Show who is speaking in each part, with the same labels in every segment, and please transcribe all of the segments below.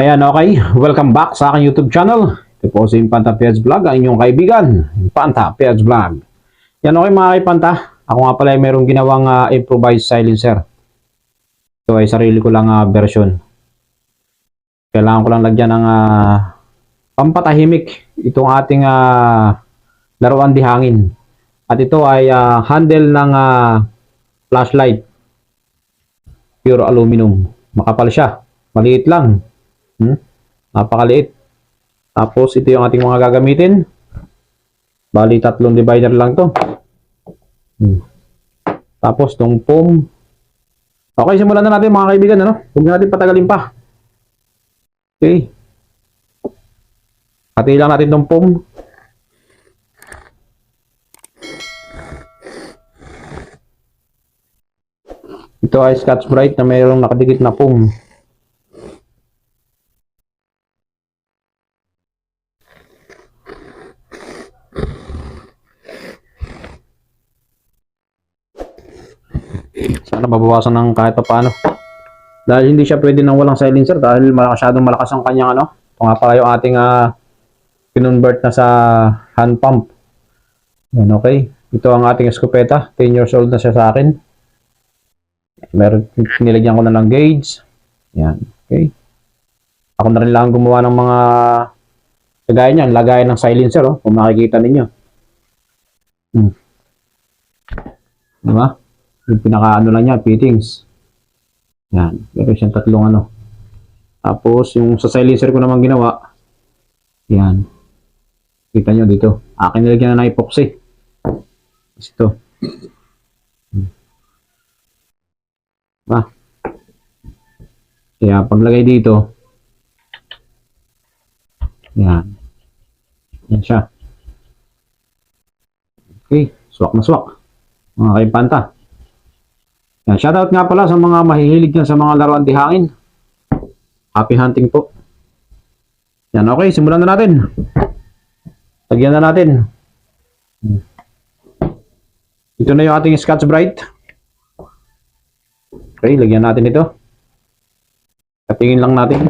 Speaker 1: Ayan, okay. Welcome back sa aking YouTube channel. Ito po si Impanta Piaz Vlog, ang inyong kaibigan. Impanta Piaz Vlog. Yan, okay mga kaipanta. Ako nga pala ay mayroong ginawang ah, improvised silencer. Ito ay sarili ko lang ah, version. Kailangan ko lang lagyan ng ah, pampatahimik itong ating ah, laruan di hangin. At ito ay ah, handle ng ah, flashlight. Pure aluminum. Makapal siya. Maliit lang. Hmm? Napakaliit. Tapos ito yung ating mga gagamitin. Bali tatlong divider lang to. Hmm. Tapos tong foam. Okay, simulan na natin mga kaibigan. Ano? Huwag na natin patagalin pa. Okay. Hati lang natin tong foam. Ito ay Scotch Brite na mayroong nakadikit na foam. Sana mabawasan ng kahit pa paano. Dahil hindi siya pwede nang walang silencer dahil masyadong malakas ang kanyang ano. Ito nga pala yung ating uh, kinonvert na sa hand pump. Yan, okay. Ito ang ating escopeta. 10 years old na siya sa akin. Meron, nilagyan ko na ng gauge. Yan, okay. Ako na rin lang gumawa ng mga kagaya niyan, lagayan ng silencer, oh, kung makikita ninyo. Hmm. Diba? Yung pinaka ano lang niya, fittings. Yan. Meron siyang tatlong ano. Tapos, yung sa silencer ko naman ginawa, yan. Kita nyo dito. Akin nilagyan na ng epoxy. Tapos ito. Hmm. Diba? Kaya, paglagay dito, yan. Yan siya. Okay. Swak na swak. Mga kaipanta. Yan, shoutout nga pala sa mga mahihilig yan sa mga laruan di hangin. Happy hunting po. Yan, okay, simulan na natin. Lagyan na natin. Ito na yung ating Scotch Brite. Okay, lagyan natin ito. Katingin lang natin.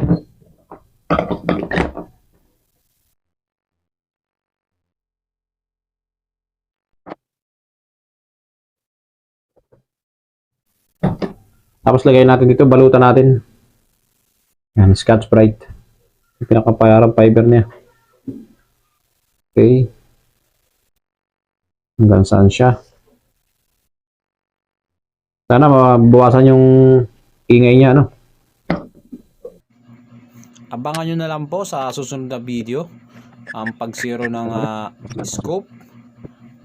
Speaker 1: Tapos lagay natin dito, balutan natin. Yan, Scotch Brite. Yung pinakapayarang fiber niya. Okay. Hanggang saan siya. Sana mabawasan yung ingay niya, no?
Speaker 2: Abangan nyo na lang po sa susunod na video ang pag-zero ng ah, scope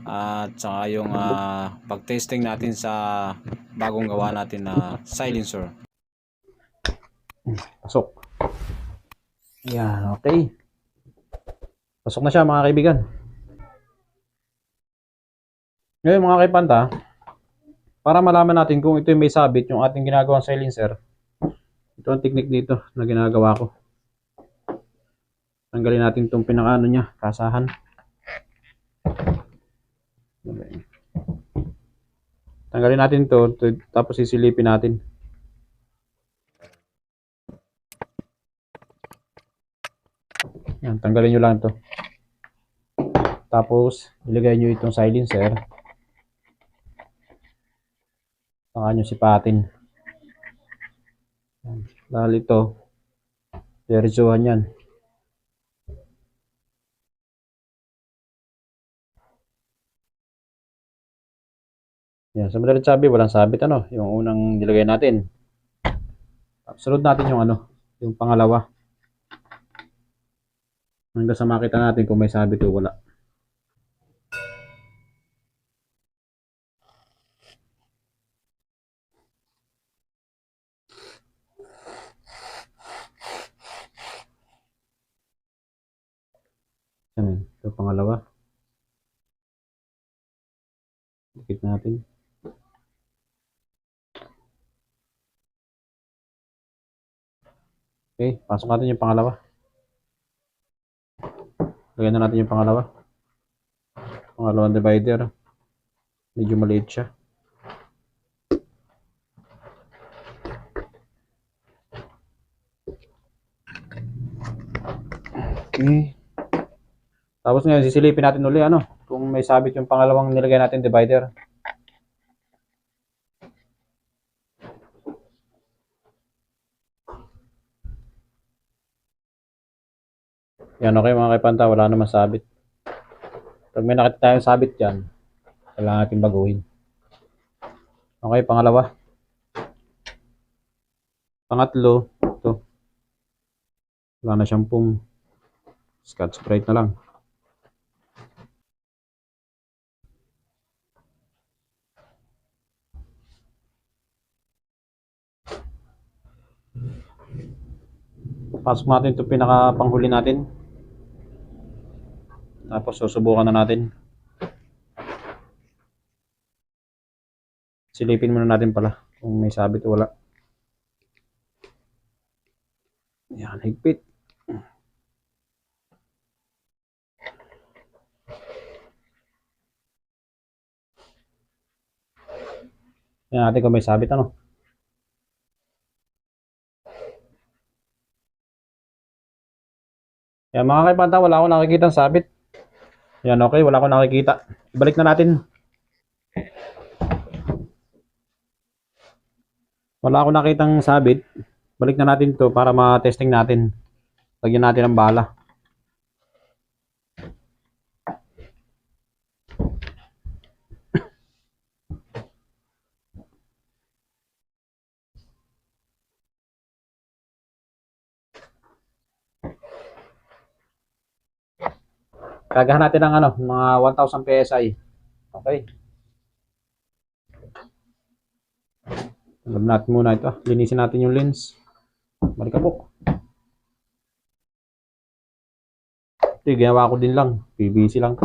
Speaker 2: at saka yung ah, pag-testing natin sa bagong gawa natin na silencer.
Speaker 1: Pasok. Yan, okay. Pasok na siya mga kaibigan. Ngayon mga kaipanta, para malaman natin kung ito yung may sabit, yung ating ginagawang silencer, ito ang technique dito na ginagawa ko. Tanggalin natin itong pinakaano niya, kasahan. Okay. Tanggalin natin to, tapos sisilipin natin. Yan, tanggalin nyo lang to. Tapos, ilagay nyo itong silencer. Saka nyo sipatin. Yan. Dahil ito, diretsuhan yan. Yan, sa madalit sabi, walang sabit ano, yung unang nilagay natin. Sunod natin yung ano, yung pangalawa. Hanggang sa makita natin kung may sabit o wala. Yan. Ito pangalawa. Dikit natin. Okay, pasok natin yung pangalawa. Lagyan na natin yung pangalawa. Pangalawang divider. Medyo maliit siya. Okay. Tapos ngayon, sisilipin natin uli, ano, kung may sabit yung pangalawang nilagay natin divider. Yan, okay mga kaipanta, wala naman sabit. Pag may nakita tayong sabit dyan, kailangan natin baguhin. Okay, pangalawa. Pangatlo, ito. Wala na siyang pong Scotch Brite na lang. Pasok natin ito pinaka panghuli natin. Tapos susubukan na natin. Silipin muna natin pala kung may sabit o wala. Yan, higpit. Yan natin kung may sabit ano. Yan mga kaipanta, wala akong nakikita sabit. Yan okay, wala akong nakikita. Ibalik na natin. Wala akong nakitang sabit. Balik na natin to para ma-testing natin. Lagyan natin ng bala. Kagahan natin ng ano, mga 1,000 PSI. Okay. Alam natin muna ito. Linisin natin yung lens. Malikabok. Ito, ginawa ko din lang. PVC lang.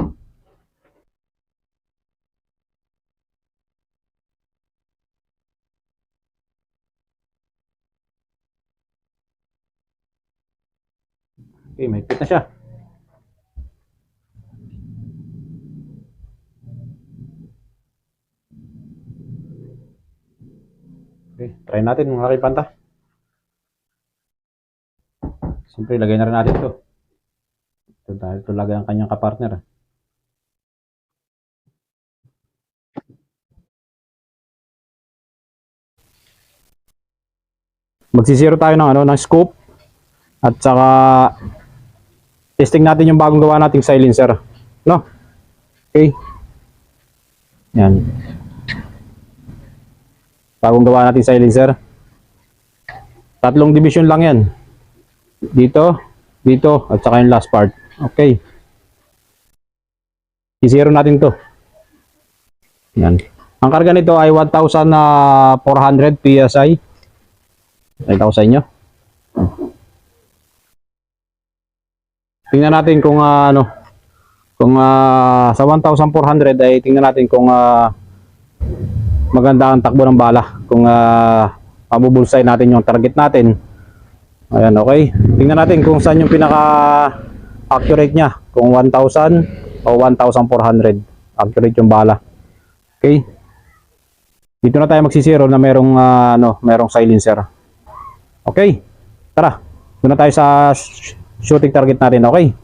Speaker 1: Okay, may na siya. Okay, try natin mga kipanta. Siyempre, lagay na rin natin ito. Ito dahil ito lagay ang kanyang kapartner. Magsisiro tayo ng ano, ng scope at saka testing natin yung bagong gawa nating silencer. No? Okay. Yan. Bagong gawa natin silencer. Tatlong division lang yan. Dito, dito, at saka yung last part. Okay. I-zero natin to. Yan. Ang karga nito ay 1,400 PSI. Nakita ko sa inyo. Tingnan natin kung ah, ano, kung ah, sa 1,400 ay tingnan natin kung ah, maganda ang takbo ng bala kung uh, mabubulsay natin yung target natin. Ayan okay. Tingnan natin kung saan yung pinaka accurate nya kung 1000 o 1400 accurate yung bala. Okay. Dito na tayo magsisiro na merong ah, ano merong silencer. Okay. Tara. Doon tayo sa sh- shooting target natin. Okay